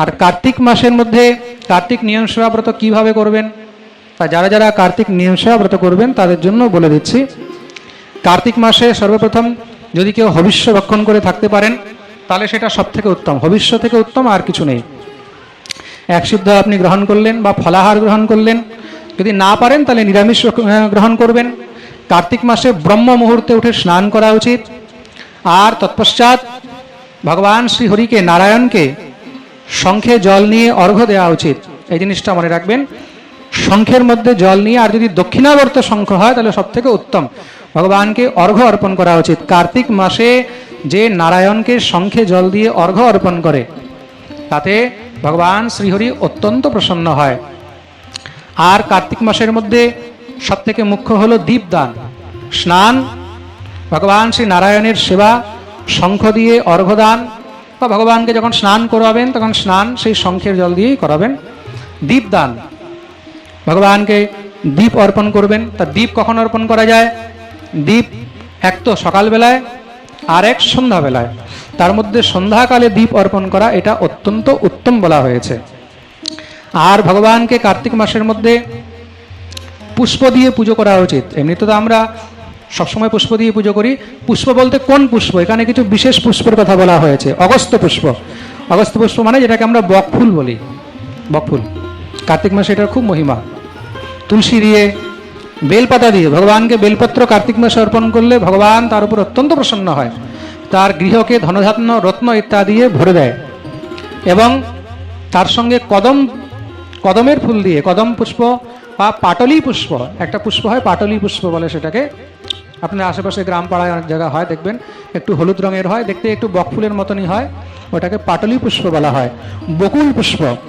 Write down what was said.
আর কার্তিক মাসের মধ্যে কার্তিক নিয়ম সেবা ব্রত কীভাবে করবেন? তা যারা যারা কার্তিক নিয়ম সেবা ব্রত করবেন, তাদের জন্য বলে দিচ্ছি। কার্তিক মাসে সর্বপ্রথম যদি কেউ ভবিষ্য রক্ষণ করে থাকতে পারেন, তাহলে সেটা সব থেকে উত্তম। হবিষ্য থেকে উত্তম আর কিছু নেই। এক সিদ্ধ আপনি গ্রহণ করলেন বা ফলাহার গ্রহণ করলেন, যদি না পারেন তাহলে নিরামিষ গ্রহণ করবেন। কার্তিক মাসে ব্রহ্ম মুহূর্তে উঠে স্নান করা উচিত। আর তৎপশ্চাৎ ভগবান শ্রীহরিকে নারায়ণকে শঙ্খে জল নিয়ে অর্ঘ্য দেওয়া উচিত। এই জিনিসটা মনে রাখবেন। শঙ্খের মধ্যে জল নিয়ে আর যদি দক্ষিণাবর্ত শঙ্খ হয়, তাহলে সব থেকে উত্তম। ভগবানকে অর্ঘ্য অর্পণ করা উচিত। কার্তিক মাসে যে নারায়ণকে শঙ্খে জল দিয়ে অর্ঘ্য অর্পণ করে, তাতে ভগবান শ্রীহরি অত্যন্ত প্রসন্ন হয়। আর কার্তিক মাসের মধ্যে সব থেকে মুখ্য হলো দীপদান। স্নান, ভগবান শ্রী নারায়ণের সেবা, শঙ্খ দিয়ে অর্ঘ্যদান বা ভগবানকে যখন স্নান করাবেন, তখন স্নান সেই শঙ্খের জল দিয়েই করাবেন। দীপদান ভগবানকে দীপ অর্পণ করবেন। তা দীপ কখন অর্পণ করা যায়? দীপ এক তো সকালবেলায়, আর এক সন্ধ্যাবেলায়। তার মধ্যে সন্ধ্যাকালে দীপ অর্পণ করা এটা অত্যন্ত উত্তম বলা হয়েছে। আর ভগবানকে কার্তিক মাসের মধ্যে পুষ্প দিয়ে পুজো করা উচিত। এমনিতে তো আমরা সবসময় পুষ্প দিয়ে পুজো করি। পুষ্প বলতে কোন পুষ্প? এখানে কিছু বিশেষ পুষ্পের কথা বলা হয়েছে। অগস্ত পুষ্প। অগস্ত পুষ্প মানে যেটাকে আমরা বকফুল বলি। বকফুল কার্তিক মাসে এটার খুব মহিমা। তুলসী দিয়ে বেলপাতা দিয়ে ভগবানকে বেলপত্র কার্তিক মাসে অর্পণ করলে ভগবান তার উপর অত্যন্ত প্রসন্ন হয়। তার গৃহকে ধনধান্য, রত্ন ইত্যাদি ভরে দেয়। এবং তার সঙ্গে কদম, কদমের ফুল দিয়ে, কদম পুষ্প বা পাটলি পুষ্প, একটা পুষ্প হয় পাটলি পুষ্প বলে সেটাকে আপনার আশেপাশে গ্রাম পাড়ায় অনেক জায়গা হয়, দেখবেন। একটু হলুদ রঙের হয়, দেখতে একটু বকফুলের মতনই হয়। ওটাকে পাটলি পুষ্প বলা হয়। বকুল পুষ্প।